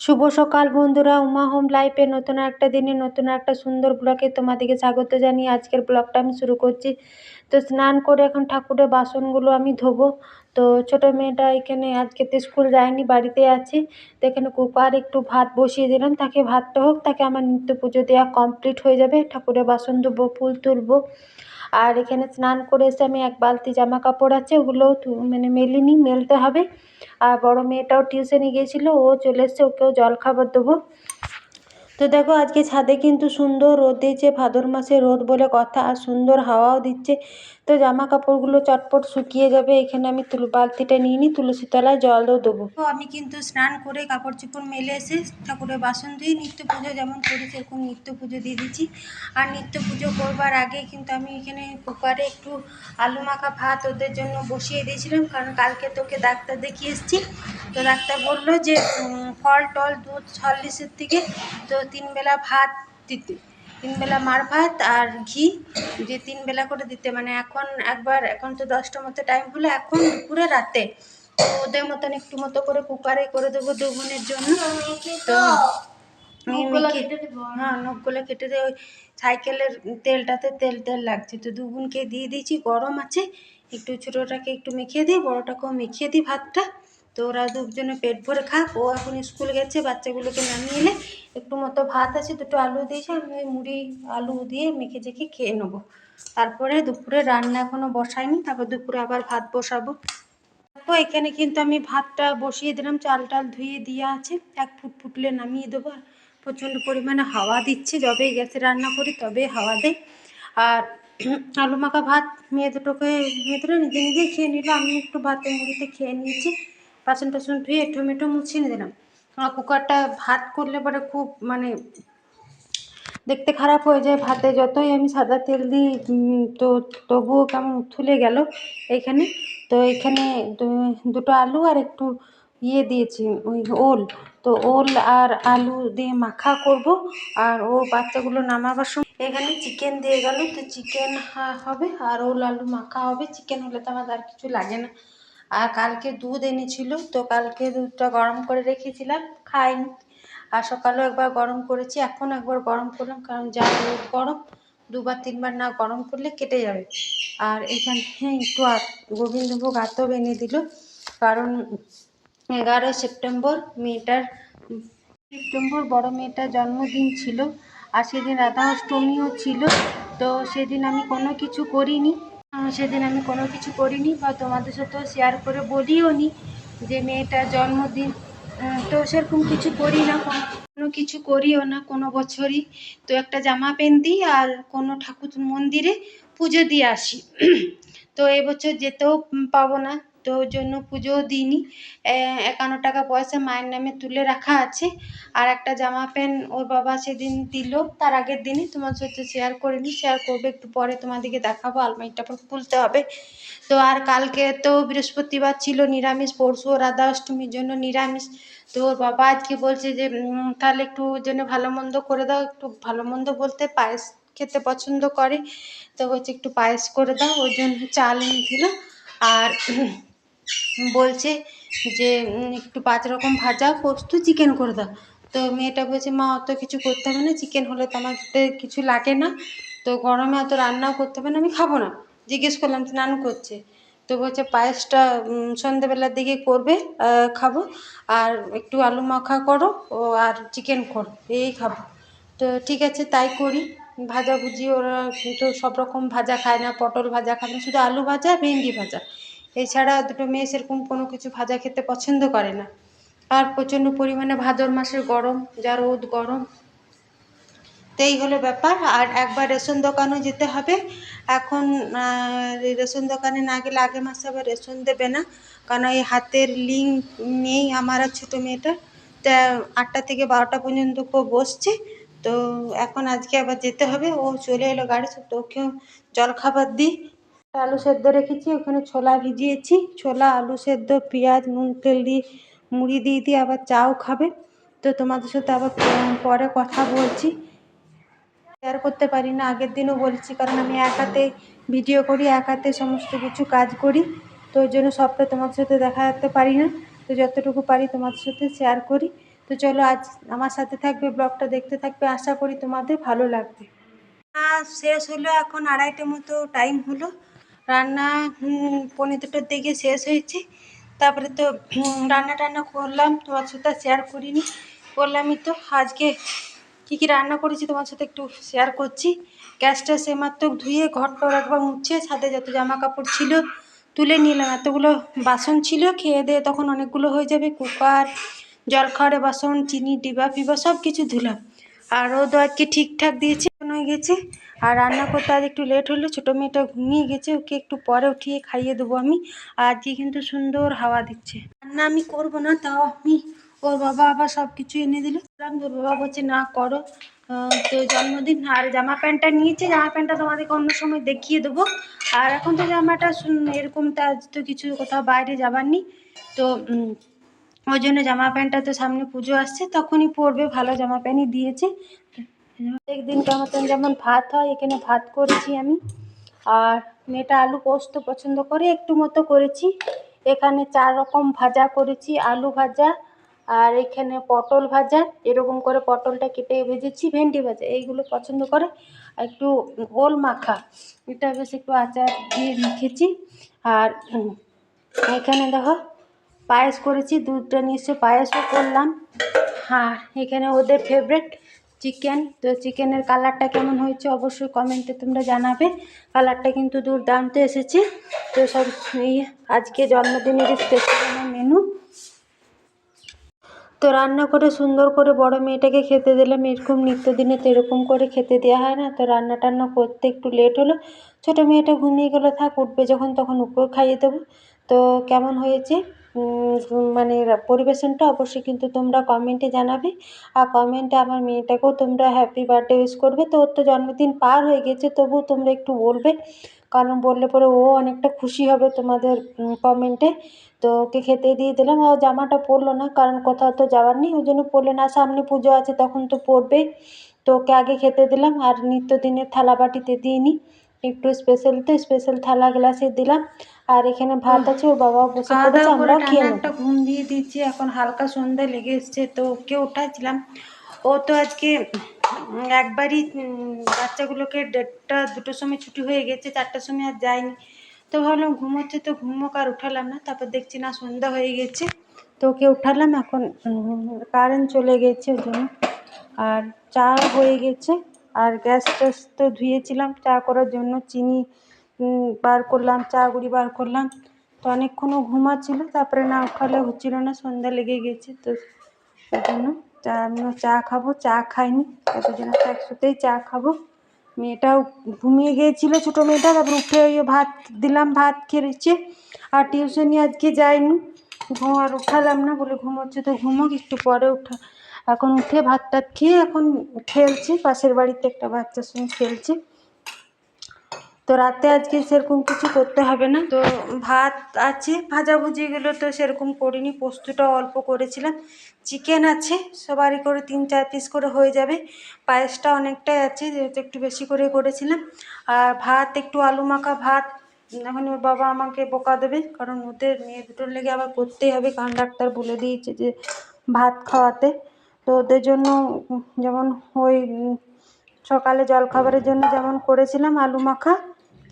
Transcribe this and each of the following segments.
শুভ সকাল বন্ধুরা, উমা হোম লাইফে নতুন একটা দিনে নতুন একটা সুন্দর ব্লগে তোমাদেরকে স্বাগত জানিয়ে আজকের ব্লগটা আমি শুরু করছি। তো স্নান করে এখন ঠাকুরের বাসনগুলো আমি ধোবো। তো ছোটো মেয়েটা এখানে আজকে তো স্কুল যায়নি, বাড়িতে আছে। তো এখানে কুকার একটু ভাত বসিয়ে দিলাম। তাকে ভাতটা হোক, তাকে আমার নিত্য পুজো দেওয়া কমপ্লিট হয়ে যাবে। ঠাকুরের বাসন ধোবো, ফুল তুলবো। আর এখানে স্নান করে এসে আমি এক বালতি জামা কাপড় আছে, ওগুলোও মানে মেলিনি মেলতে হবে। আর বড় মেয়েটাও টিউশনে গিয়েছিল, ও চলে এসছে, ওকেও জলখাবার দেবো। তো দেখো, আজকে ছাদে কিন্তু সুন্দর রোদ দিয়েছে, ভাদর মাসে রোদ বলে কথা, আর সুন্দর হাওয়াও দিচ্ছে। তো জামা কাপড়গুলো চটপট শুকিয়ে যাবে, এখানে আমি তুল, বালতিটা নিয়ে নিই তুলসী তলায় জলও দেবো। তো আমি কিন্তু স্নান করে কাপড় চোপড় মেলে এসে ঠাকুরের বাসন দিয়ে নিত্য পুজো যেমন করি, সেরকম নিত্য পুজো দিয়ে দিচ্ছি। আর নিত্য পুজো করবার আগে কিন্তু আমি এখানে কুকারে একটু আলু মাখা ভাত ওদের জন্য বসিয়ে দিয়েছিলাম, কারণ কালকে তোকে ডাক্তার দেখিয়ে এসেছি। তো ডাক্তার বলল যে ফল, টল, দুধ, ছল্লিশের থেকে, তো তিনবেলা ভাত দিতে। তিনবেলা মার ভাত আর ঘি যে তিন বেলা করে দিতে। মানে এখন একবার এখন তো দশটা মতো টাইম হলো এখন দুপুরে রাতে। তো ওদের মতন একটু মতো করে কুকারে করে দেবো দু বোনের জন্য। তো হ্যাঁ নখগুলো কেটে দিয়ে ওই সাইকেলের তেলটাতে তেল তেল লাগছে। তো দু বোনকে দিয়ে দিয়েছি গরম আছে। একটু ছোটোটাকে একটু মেখে দিই বড়োটাকেও মেখে দিই ভাতটা। তো ওরা দুজনে পেট ভরে খাক, ও এখন স্কুল গেছে, বাচ্চাগুলোকে নামিয়ে এলে একটু মতো ভাত আছে, দুটো আলু দিয়েছে, আমি মুড়ি আলু দিয়ে মেখে জেখে খেয়ে নেব। তারপরে দুপুরে রান্না এখনও বসাইনি তারপর দুপুরে আবার ভাত বসাবো। তো এখানে কিন্তু আমি ভাতটা বসিয়ে দিলাম, চাল টাল ধুয়ে দিয়ে আছে, এক ফুট ফুটলে নামিয়ে দেবো। আর প্রচণ্ড পরিমাণে হাওয়া দিচ্ছে, যবেই গ্যাসে রান্না করি তবে হাওয়া দেয়। আর আলু মাখা ভাত মেয়ে দুটোকে, মেয়ে দুটো নিজে নিজেই খেয়ে নিল, আমি একটু ভাতের মুড়িতে খেয়ে নিয়েছি। বাসন টাসন ধুয়ে টমেটো মুছিয়ে দিলাম। আমার কুকারটা ভাত করলে পরে খুব মানে দেখতে খারাপ হয়ে যায় ভাতে। যতই আমি সাদা তেল দিই তো তবুও কেমন উথলে গেল এইখানে। তো এখানে দুটো আলু আর একটু ইয়ে দিয়েছি, ওই ওল। তো ওল আর আলু দিয়ে মাখা করব আর ও বাচ্চাগুলো নামাবার সময় এখানে চিকেন দিয়ে গেল। তো চিকেন হবে আর ওল আলু মাখা হবে। চিকেন হলে তো আমার আর কিছু লাগে না। আর কালকে দুধ এনেছিল, তো কালকে দুধটা গরম করে রেখেছিলাম, খাইনি। আর সকালেও একবার গরম করেছি, এখন একবার গরম করলাম, কারণ যা রোদ গরম, দুবার তিনবার না গরম করলে কেটে যাবে। আর এখানে একটু গোবিন্দভোগ আতও এনে দিল, কারণ এগারোই সেপ্টেম্বর মেয়েটার, সেপ্টেম্বর বড় মেয়েটার জন্মদিন ছিল, আর সেদিন রাধা অষ্টমীও ছিল, তো সেদিন আমি কোনো কিছু করিনি। সেদিন আমি কোনো কিছু করিনি বা তোমাদের সাথেও শেয়ার করে বলিও নি যে মেয়েটা জন্মদিন। তো সেরকম কিছু করি না, কোনো কিছু করিও না কোনো বছরই। তো একটা জামা প্যান্ট দিই আর কোনো ঠাকুর মন্দিরে পুজো দিয়ে আসি। তো এবছর যেতেও পাবো না। তো ওই জন্য পুজোও দিইনি। একান্ন টাকা পয়সা মায়ের নামে তুলে রাখা আছে। আর একটা জামা প্যান্ট ওর বাবা সেদিন দিল, তার আগের দিনই তোমার সাথে শেয়ার করিনি শেয়ার করবে, একটু পরে তোমাদেরকে দেখাবো, আলমারিটা পর খুলতে হবে। তো আর কালকে তো বৃহস্পতিবার ছিল নিরামিষ, পরশু ও রাধা অষ্টমীর জন্য নিরামিষ। তো ওর বাবা আজকে বলছে যে তাহলে একটু ওর জন্য ভালো মন্দ করে দাও, একটু ভালো মন্দ বলতে পায়েস খেতে পছন্দ করে। তো বলছে একটু পায়েস করে দাও, ওর জন্য চাল এনে দিল আর বলছে যে একটু পাঁচ রকম ভাজা, পোস্ত চিকেন করে দাও। তো মেয়েটা বলছে, মা, অত কিছু করতে হবে না চিকেন হলে তো আমাকে কিছু লাগে না। তো গরমে অত রান্নাও করতে হবে না, আমি খাব না। জিজ্ঞেস করলাম স্নান করছে? তো বলছে, পায়েসটা সন্ধেবেলার দিকে করবে খাব। আর একটু আলু মাখা করো, ও, আর চিকেন করো, এই খাব। তো ঠিক আছে, তাই করি। ভাজাভুজি, ওরা তো সব রকম ভাজা খায় না, পটল ভাজা খায় না, শুধু আলু ভাজা, ভেন্ডি ভাজা। এছাড়া দুটো মেয়ে সেরকম কোনো কিছু ভাজা খেতে পছন্দ করে না। আর প্রচণ্ড পরিমাণে ভাদর মাসের গরম, যা রোদ গরম। তো এই হলো ব্যাপার। আর একবার রেশন দোকানও যেতে হবে। এখন রেশন দোকানে না গেলে আগের মাসে আবার রেশন দেবে না। কারণ এই হাতের লিঙ্ক নেই আমার আর ছোটো মেয়েটা। তা আটটা থেকে বারোটা পর্যন্ত বসছে। তো এখন আজকে আবার যেতে হবে। ও চলে এলো গাড়ি, তো ওকেও জলখাবার দিই। আলু সেদ্ধ রেখেছি, ওখানে ছোলা ভিজিয়েছি। ছোলা, আলু সেদ্ধ, পেঁয়াজ, নুন, তেল দিয়ে মুড়ি দিয়ে দিয়ে আবার চাও খাবে। তো তোমাদের সাথে আবার পরে কথা বলছি। শেয়ার করতে পারি না, আগের দিনও বলছি, কারণ আমি এক হাতে ভিডিও করি এক হাতে সমস্ত কিছু কাজ করি। তো ওই জন্য সবটা তোমাদের সাথে দেখা যেতে পারি না। তো যতটুকু পারি তোমাদের সাথে শেয়ার করি। তো চলো আজ আমার সাথে থাকবে ব্লগটা দেখতে থাকবে। আশা করি তোমাদের ভালো লাগবে। শেষ হলো এখন আড়াইটে মতো টাইম হলো। রান্না হুম, পৌনে দুটোর দিকে শেষ হয়েছে। তারপরে তো রান্না টান্না করলাম তোমার সাথে শেয়ার করিনি। করলামই তো। আজকে কী কী রান্না করেছি তোমার সাথে একটু শেয়ার করছি। গ্যাসটা সে মাত্র ধুয়ে ঘরটা একবার মুছে ছাদে যত জামা কাপড় ছিল তুলে নিলাম। এতগুলো বাসন ছিল খেয়ে দিয়ে তখন অনেকগুলো হয়ে যাবে। কুকার জলখাওয়ারে বাসন চিনি ডিবা ফিবা সব কিছু ধুলাম। আর ও আজকে ঠিকঠাক দিয়েছে। হয়ে গেছে। আর রান্না করতে আজ একটু লেট হলো, ছোটো মেয়েটা ঘুমিয়ে গেছে, ওকে একটু পরে উঠিয়ে খাইয়ে দেবো আমি। আজকে কিন্তু সুন্দর হাওয়া দিচ্ছে। রান্না আমি করব না, তাও আমি। ওর বাবা আবার সব কিছু এনে দিল। ওর বাবা বলছে, না, করো। তো জন্মদিন। আর জামা প্যান্টটা নিয়েছে, জামা প্যান্টটা তোমাদেরকে অন্য সময় দেখিয়ে দেবো। আর এখন তো জামাটা এরকম তো আজ তো কিছু কোথাও বাইরে যাবার নেই। তো ওই জন্য জামা প্যান্টটা তো সামনে পুজো আসছে, তখনই পরবে, ভালো জামা প্যান্টই দিয়েছে। একদিনকার মতন যেমন ভাত হয়, এখানে ভাত করেছি আমি। আর মেয়েটা আলু পোস্ত পছন্দ করে, একটু মতো করেছি। এখানে চার রকম ভাজা করেছি, আলু ভাজা আর এখানে পটল ভাজা। এরকম করে পটলটা কেটে ভেজেছি, ভেন্ডি ভাজা, এইগুলো পছন্দ করে। একটু গোল মাখা, এটা বেশ একটু আচার দিয়ে রেখেছি আর এখানে দেখো, পায়েস করেছি, দুধটা নিয়ে এসে পায়েসও করলাম। আর এখানে ওদের ফেভারেট চিকেন তো চিকেনের কালারটা কেমন হয়েছে অবশ্যই কমেন্টে তোমরা জানাবে। কালারটা কিন্তু দুর্দান্ত এসেছে। তো সব এই আজকে জন্মদিনের স্পেশাল মেনু তো রান্না করে সুন্দর করে বড় মেয়েটাকে খেতে দিলাম। এরকম নিত্যদিনে তো এরকম করে খেতে দেওয়া হয় না। তো রান্না টান্না করতে একটু লেট হলো। ছোটো মেয়েটা ঘুমিয়ে গেলো, থাক, উঠবে যখন তখন ওকেও খাইয়ে দেবো। তো কেমন হয়েছে? মানে পরিবেশনটা অবশ্যই কিন্তু তোমরা কমেন্টে জানাবে। আর কমেন্টে আমার মেয়েটাকেও তোমরা হ্যাপি বার্থডে উইশ করবে। তো ওর তো জন্মদিন পার হয়ে গেছে, তবুও তোমরা একটু বলবে। কারণ বললে পরে ও অনেকটা খুশি হবে তোমাদের কমেন্টে তো ওকে খেতে দিয়ে দিলাম। আর জামাটা পরলো না, কারণ কোথাও তো যাওয়ার নেই। ওই জন্য পরলে না, সামনে পুজো আছে, তখন তো পরবে। তো ওকে আগে খেতে দিলাম। আর নিত্যদিনের থালা বাটিতে দিইনি একটু স্পেশাল তো স্পেশাল থালা গ্লাসে দিলাম। আর এখানে ভাত আছে ওর বাবাও বসে পড়েছে আমরাও খেয়ে একটা ঘুম দিয়ে দিচ্ছি এখন হালকা সন্ধ্যা লেগে এসছে তো ওকে উঠাচ্ছিলাম ও তো আজকে একবারই বাচ্চাগুলোকে দেড়টা দুটোর সময় ছুটি হয়ে গেছে চারটার সময় আর যায়নি। তো ভাবলাম ঘুমোচ্ছে তো ঘুমোক আর উঠালাম না তারপর দেখছি না সন্ধ্যা হয়ে গেছে। তো ওকে উঠালাম এখন কারেন্ট চলে গেছে ওই জন্য। আর চা হয়ে গেছে। আর গ্যাস ট্যাস তো ধুয়েছিলাম, চা করার জন্য চিনি বার করলাম, চা গুঁড়ি বার করলাম। তো অনেকক্ষণও ঘুমাচ্ছিল, তারপরে না উঠালে হচ্ছিল না, সন্ধ্যা লেগে গেছে। তো ওই জন্য চা, আমিও চা খাব, চা খাইনি জন্য একসাথেই চা খাব। মেয়েটাও ঘুমিয়ে গিয়েছিল, ছোটো মেয়েটা, তারপর উঠে ওই ভাত দিলাম, ভাত খেয়েছে। আর টিউশনি আজকে যায়নি ঘুম আর উঠালাম না বলে ঘুমোচ্ছে তো ঘুমোক, একটু পরে উঠা এখন উঠে ভাত টাত খেয়ে এখন খেলছি, পাশের বাড়িতে একটা বাচ্চার সঙ্গে খেলছে। তো রাতে আজকে সেরকম কিছু করতে হবে না। তো ভাত আছে ভাজাভুজিগুলো তো সেরকম করিনি পোস্তটা অল্প করেছিলাম। চিকেন আছে, সবারই করে তিন চার পিস করে হয়ে যাবে। পায়েসটা অনেকটাই আছে, যেহেতু একটু বেশি করে করেছিলাম। আর ভাত, একটু আলু মাখা ভাত, এখন ওর বাবা আমাকে বোকা দেবে, কারণ ওদের মেয়ে দুটোর লেগে আবার করতেই হবে, কারণ ডাক্তার বলে দিয়েছে যে ভাত খাওয়াতে। তো ওদের জন্য যেমন ওই সকালে জলখাবারের জন্য যেমন করেছিলাম আলু মাখা,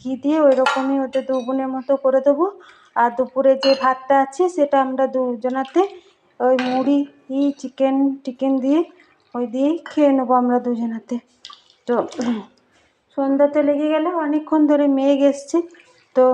ঘি দিয়ে ওই রকমই ওদের দু বোনের মতো করে দেবো। আর দুপুরে যে ভাতটা আছে সেটা আমরা দুজনাতে ওই মুড়ি চিকেন, টিকেন দিয়ে ওই দিয়েই খেয়ে নেব আমরা দুজনাতে। তো সন্ধ্যাতে লেগে গেলে অনেকক্ষণ ধরে মেঘ এসছে, তো